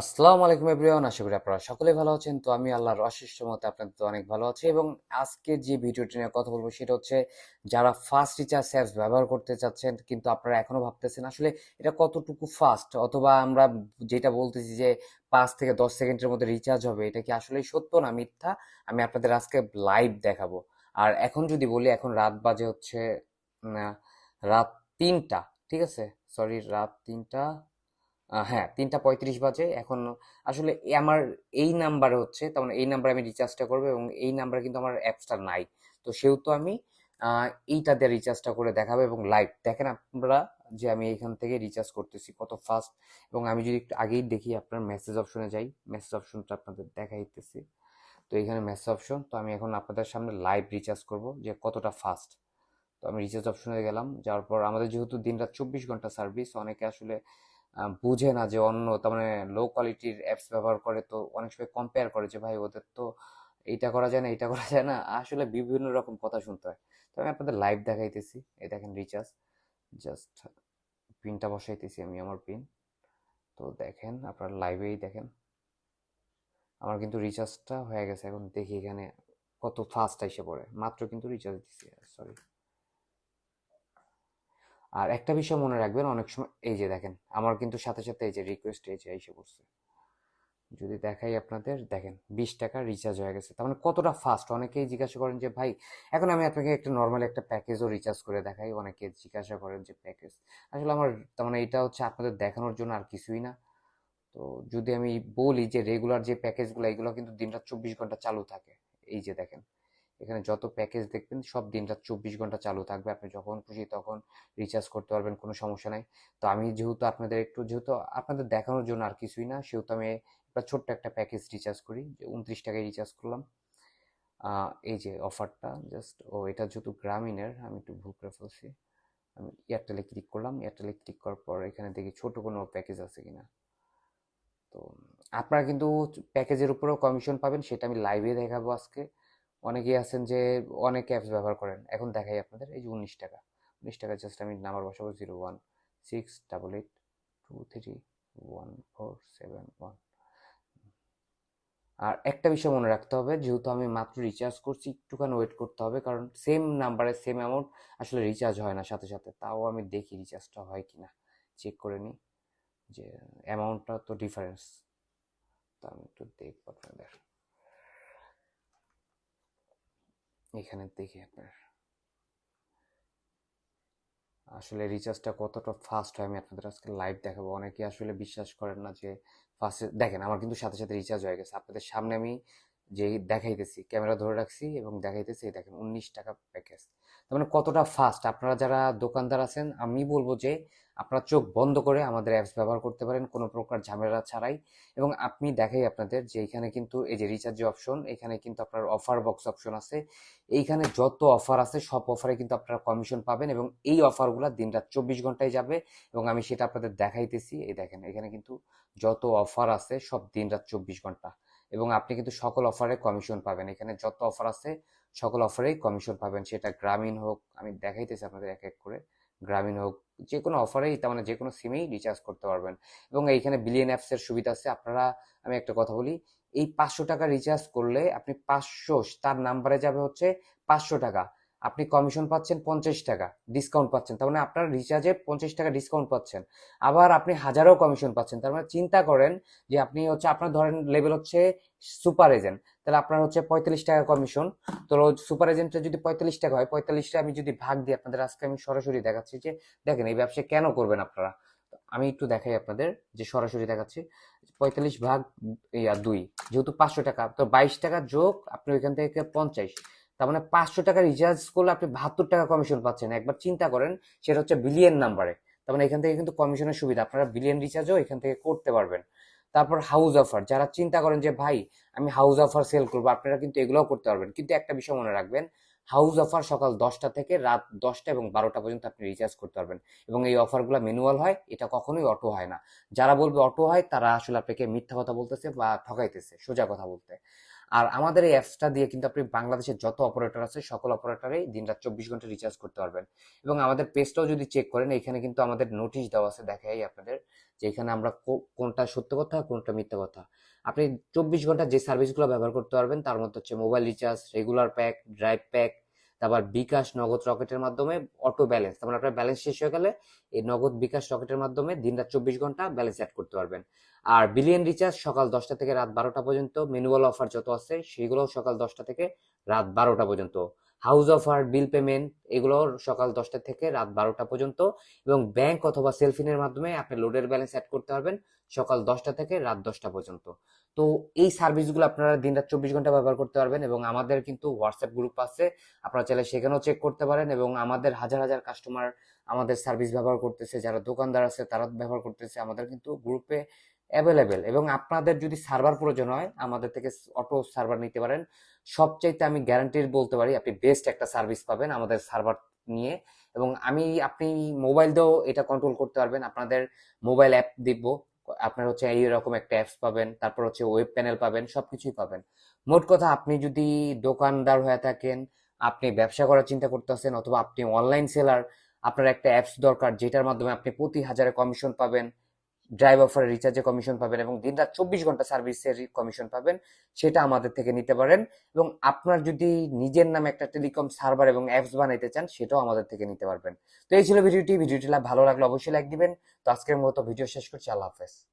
আসসালামু আলাইকুম এভরিওয়ান, আশা করি আপনারা সকলে ভালো আছেন। তো আমি আল্লাহর অশেষ মতে আপনাদের তো অনেক ভালো আছি এবং আজকে যে ভিডিওটি নিয়ে কথা বলব সেটা হচ্ছে যারা ফাস্ট রিচার্জ অ্যাপস ব্যবহার করতে চাচ্ছেন কিন্তু আপনারা এখনও ভাবতেছেন আসলে এটা কতটুকু ফাস্ট অথবা আমরা যেটা বলতেছি যে পাঁচ থেকে দশ সেকেন্ডের মধ্যে রিচার্জ হবে, এটা কি আসলে সত্য না মিথ্যা? আমি আপনাদের আজকে লাইভ দেখাবো। আর এখন যদি বলি, এখন রাত বাজে হচ্ছে রাত তিনটা, ঠিক আছে? সরি রাত তিনটা হ্যাঁ তিনটা পঁয়ত্রিশ বাজে। এখন আসলে আমার এই নাম্বার হচ্ছে, তার মানে এই নাম্বারে আমি রিচার্জটা করব এবং এই নাম্বারে কিন্তু আমার অ্যাপসটা নাই। তো সেহেতু আমি এইটা দিয়ে রিচার্জটা করে দেখাবো এবং লাইভ দেখেন আপনারা যে আমি এখান থেকে রিচার্জ করতেছি কত ফাস্ট এবং আমি যদি একটু আগেই দেখি আপনার মেসেজ অপশনে যাই মেসেজ অপশনটা আপনাদের দেখাইতেছি। তো এখানে মেসেজ অপশন তো আমি এখন আপনাদের সামনে লাইভ রিচার্জ করব যে কতটা ফাস্ট তো আমি রিচার্জ অপশনে গেলাম, যাওয়ার পর আমাদের যেহেতু দিনরাত চব্বিশ ঘণ্টা সার্ভিস অনেকে আসলে বুঝে না যে অন্য, তার মানে লো কোয়ালিটির অ্যাপস ব্যবহার করে তো অনেক সময় কম্পেয়ার করে যে, ভাই, ওদের তো এইটা করা যায় না এটা করা যায় না। আসলে বিভিন্ন রকম কথা শুনতে হয়। তো আমি আপনাদের লাইভ দেখাইতেছি। এই দেখেন রিচার্জ জাস্ট পিনটা বসাইতেছি আমি আমার পিন তো দেখেন, আপনারা লাইভেই দেখেন। আমার কিন্তু রিচার্জটা হয়ে গেছে। এখন দেখি এখানে কত ফাস্ট এসে পড়ে। মাত্র কিন্তু রিচার্জ দিছি সরি আর একটা বিষয় মনে রাখবেন, অনেক সময়, এই যে দেখেন, আমার কিন্তু সাথে সাথে এই যে রিকোয়েস্ট এই যে এসে পড়ছে। যদি দেখাই আপনাদের, দেখেন, বিশ টাকা রিচার্জ হয়ে গেছে। তার মানে কতটা ফাস্ট অনেকেই জিজ্ঞাসা করেন যে, ভাই, এখন আমি আপনাকে একটা নর্মাল একটা প্যাকেজও রিচার্জ করে দেখাই। অনেকে জিজ্ঞাসা করেন যে প্যাকেজ আসলে আমার, তার মানে এটা হচ্ছে আপনাদের দেখানোর জন্য আর কিছুই না। তো যদি আমি বলি যে রেগুলার যে প্যাকেজগুলো এগুলো কিন্তু দিনরাত চব্বিশ ঘণ্টা চালু থাকে। এই যে দেখেন এখানে যত প্যাকেজ দেখবেন, সব দিনরাত চব্বিশ ঘণ্টা চালু থাকবে। আপনি যখন খুশি তখন রিচার্জ করতে পারবেন, কোনো সমস্যা নাই। তো আমি যেহেতু আপনাদের একটু, যেহেতু আপনাদের দেখানোর জন্য আর কিছুই না, সেহেতু আমি একটা ছোট্ট একটা প্যাকেজ রিচার্জ করি, যে উনত্রিশ টাকায় রিচার্জ করলাম। এই যে অফারটা জাস্ট ও, এটা যেহেতু গ্রামীণের, আমি একটু ভুল করে ফেলছি। আমি এয়ারটেলে ক্লিক করলাম এয়ারটেলে ক্লিক করার পর এখানে দেখি ছোট কোনো প্যাকেজ আছে কিনা। তো, আপনারা কিন্তু প্যাকেজের উপরেও কমিশন পাবেন, সেটা আমি লাইভে দেখাবো আজকে। অনেকেই আছেন যে অনেক অ্যাপস ব্যবহার করেন। এখন দেখাই আপনাদের, এই যে উনিশ টাকা। উনিশ টাকা জাস্ট আমি নাম্বার বসাবো zero one six double eight two three one four seven one আর একটা বিষয় মনে রাখতে হবে, যেহেতু আমি মাত্র রিচার্জ করছি, একটুখানি ওয়েট করতে হবে, কারণ সেম নাম্বারে সেম অ্যামাউন্ট আসলে রিচার্জ হয় না, সাথে সাথে। তাও আমি দেখি রিচার্জটা হয় কি না চেক করে নিই যে অ্যামাউন্টটা তো ডিফারেন্স তা আমি একটু দেখব আপনাদের। এখানে দেখি আপনার আসলে রিচার্জটা কতটা ফাস্ট হয় আমি আপনাদের আজকে লাইভ দেখাবো। অনেকে আসলে বিশ্বাস করেন না যে ফার্স্টে দেখেন, আমার কিন্তু সাথে সাথে রিচার্জ হয়ে গেছে। আপনাদের সামনে আমি যে দেখাইতেছি ক্যামেরা ধরে রাখছি এবং দেখাইতেছি দেখেন, উনিশ টাকা প্যাকেজ মানে কতটা ফাস্ট আপনারা যারা দোকানদার আছেন, আমি বলব যে আপনারা চোখ বন্ধ করে আমাদের অ্যাপস ব্যবহার করতে পারেন, কোনো প্রকার ঝামেলা ছাড়াই। এবং আপনি দেখাই আপনাদের যে এখানে কিন্তু এই যে রিচার্জ অপশন এখানে কিন্তু আপনার অফার বক্স অপশন আছে। এইখানে যত অফার আছে, সব অফারে কিন্তু আপনারা কমিশন পাবেন এবং এই অফারগুলো দিন রাত চব্বিশ ঘন্টায় যাবে। এবং আমি সেটা আপনাদের দেখাইতেছি। এই দেখেন, এখানে কিন্তু যত অফার আছে, সব দিন রাত চব্বিশ ঘণ্টা। এবং আপনি কিন্তু সকল অফারে কমিশন পাবেন। এখানে যত অফার আছে, সকল অফারেই কমিশন পাবেন। সেটা গ্রামীণ হোক, আমি দেখাইতেছি আপনাদের এক এক করে। গ্রামীণ হোক যে কোনো অফারেই তার মানে যে কোনো সিমেই রিচার্জ করতে পারবেন। এবং এইখানে বিলিয়ন অ্যাপসের সুবিধা আছে। আপনারা, আমি একটা কথা বলি, এই পাঁচশো টাকা রিচার্জ করলে আপনি পাঁচশো, তার নাম্বারে যাবে হচ্ছে পাঁচশো টাকা। আপনি কমিশন পাচ্ছেন পঞ্চাশ টাকা ডিসকাউন্ট পাচ্ছেন। তার মানে আপনার রিচার্জে পঞ্চাশ টাকা ডিসকাউন্ট পাচ্ছেন। আবার আপনি হাজারও কমিশন পাচ্ছেন। তার মানে চিন্তা করেন যে আপনি হচ্ছে, আপনার ধরেন লেভেল হচ্ছে সুপার এজেন্ট তাহলে আপনার হচ্ছে পঁয়তাল্লিশ টাকা কমিশন তো সুপার এজেন্টটা যদি পঁয়তাল্লিশ টাকা হয়, পঁয়তাল্লিশটা আমি যদি ভাগ দিই, আপনাদের আজকে আমি সরাসরি দেখাচ্ছি যে, দেখেন এই ব্যবসা কেন করবেন আপনারা? আমি একটু দেখাই আপনাদের যে সরাসরি দেখাচ্ছি। পঁয়তাল্লিশ ভাগ, ইয়া, দুই, যেহেতু পাঁচশো টাকা, তো বাইশ টাকা যোগ, আপনি ওইখান থেকে পঞ্চাশ। তার মানে পাঁচশো টাকা রিচার্জ করলে আপনি বাহাত্তর টাকা কমিশন পাচ্ছেন। একবার চিন্তা করেন, সেটা হচ্ছে বিলিয়ন নাম্বারে তার মানে এখান থেকে কিন্তু কমিশনের সুবিধা, আপনারা বিলিয়ন রিচার্জও এখান থেকে করতে পারবেন। তারপর হাউস অফার যারা চিন্তা করেন যে, ভাই, আমি হাউস অফার সেল করব আপনারা কিন্তু এগুলোও করতে পারবেন। কিন্তু একটা বিষয় মনে রাখবেন হাউস অফার সকাল দশটা থেকে রাত দশটা এবং বারোটা পর্যন্ত আপনি রিচার্জ করতে পারবেন। এবং এই অফারগুলো ম্যানুয়াল হয়, এটা কখনোই অটো হয় না। যারা বলবে অটো হয়, তারা আসলে আপনাকে মিথ্যা কথা বলতেছে বা ঠকাইতেছে, সোজা কথা বলতে। আর আমাদের এই অ্যাপসটা দিয়ে কিন্তু আপনি বাংলাদেশের যত অপারেটর আছে, সকল অপারেটরেই দিনরাত চব্বিশ ঘণ্টা রিচার্জ করতে পারবেন। এবং আমাদের পেজটাও যদি চেক করেন, এখানে কিন্তু আমাদের নোটিশ দেওয়া আছে দেখাই আপনাদের যে এখানে আমরা কোনটা সত্য কথা, কোনটা মিথ্যা কথা। আপনি চব্বিশ ঘণ্টা যে সার্ভিসগুলো ব্যবহার করতে পারবেন, তার মধ্যে হচ্ছে mobile recharge regular pack drive pack তারপর বিকাশ নগদ রকেটের মাধ্যমে অটো ব্যালেন্স তারপর আপনার ব্যালেন্স শেষ হয়ে গেলে এই নগদ বিকাশ রকেটের মাধ্যমে দিন রাত চব্বিশ ঘণ্টা ব্যালেন্স অ্যাড করতে পারবেন। আর বিলিয়ন রিচার্জ সকাল দশটা থেকে রাত বারোটা পর্যন্ত ম্যানুয়াল অফার যত আছে সেগুলো সকাল দশটা থেকে রাত বারোটা পর্যন্ত। হাউস অফার বিল পেমেন্ট, এগুলো সকাল দশটা থেকে রাত বারোটা পর্যন্ত এবং ব্যাংক অথবা সেলফিনের মাধ্যমে আপনি লোডের ব্যালেন্স অ্যাড করতে পারবেন সকাল দশটা থেকে রাত দশটা পর্যন্ত। তো এই সার্ভিসগুলো আপনারা দিন রাত চব্বিশ ঘণ্টা ব্যবহার করতে পারবেন এবং আমাদের কিন্তু হোয়াটসঅ্যাপ গ্রুপ আছে, আপনারা চাইলে সেখানেও চেক করতে পারেন এবং আমাদের হাজার হাজার কাস্টমার আমাদের সার্ভিস ব্যবহার করতেছে, যারা দোকানদার আছে তারা ব্যবহার করতেছে, আমাদের কিন্তু গ্রুপে অ্যাভেলেবেল এবং আপনাদের যদি সার্ভার প্রয়োজন হয়, আমাদের থেকে অটো সার্ভার নিতে পারেন। সবচাইতে আমি গ্যারান্টির বলতে পারি, আপনি বেস্ট একটা সার্ভিস পাবেন আমাদের সার্ভার নিয়ে এবং আমি, আপনি মোবাইল দিয়েও এটা কন্ট্রোল করতে পারবেন। আপনাদের মোবাইল অ্যাপ দিব, আপনার হচ্ছে এইরকম একটা অ্যাপস পাবেন, তারপর হচ্ছে ওয়েব প্যানেল পাবেন সব কিছুই পাবেন। মোট কথা, আপনি যদি দোকানদার হয়ে থাকেন, আপনি ব্যবসা করার চিন্তা করতেছেন অথবা আপনি অনলাইন সেলার আপনার একটা অ্যাপস দরকার যেটার মাধ্যমে আপনি প্রতি হাজারে কমিশন পাবেন। ড্রাইভ অফারে রিচার্জে কমিশন পাবেন এবং দিনরাত চব্বিশ ঘণ্টা সার্ভিসের কমিশন পাবেন, সেটা আমাদের থেকে নিতে পারেন। এবং আপনার যদি নিজের নামে একটা টেলিকম সার্ভার এবং অ্যাপস বানাইতে চান, সেটাও আমাদের থেকে নিতে পারবেন। তো এই ছিল ভিডিওটি। ভিডিওটি ভালো লাগলে অবশ্যই লাইক দিবেন। তো আজকের মতো ভিডিও শেষ করছি। আল্লাহ হাফেজ।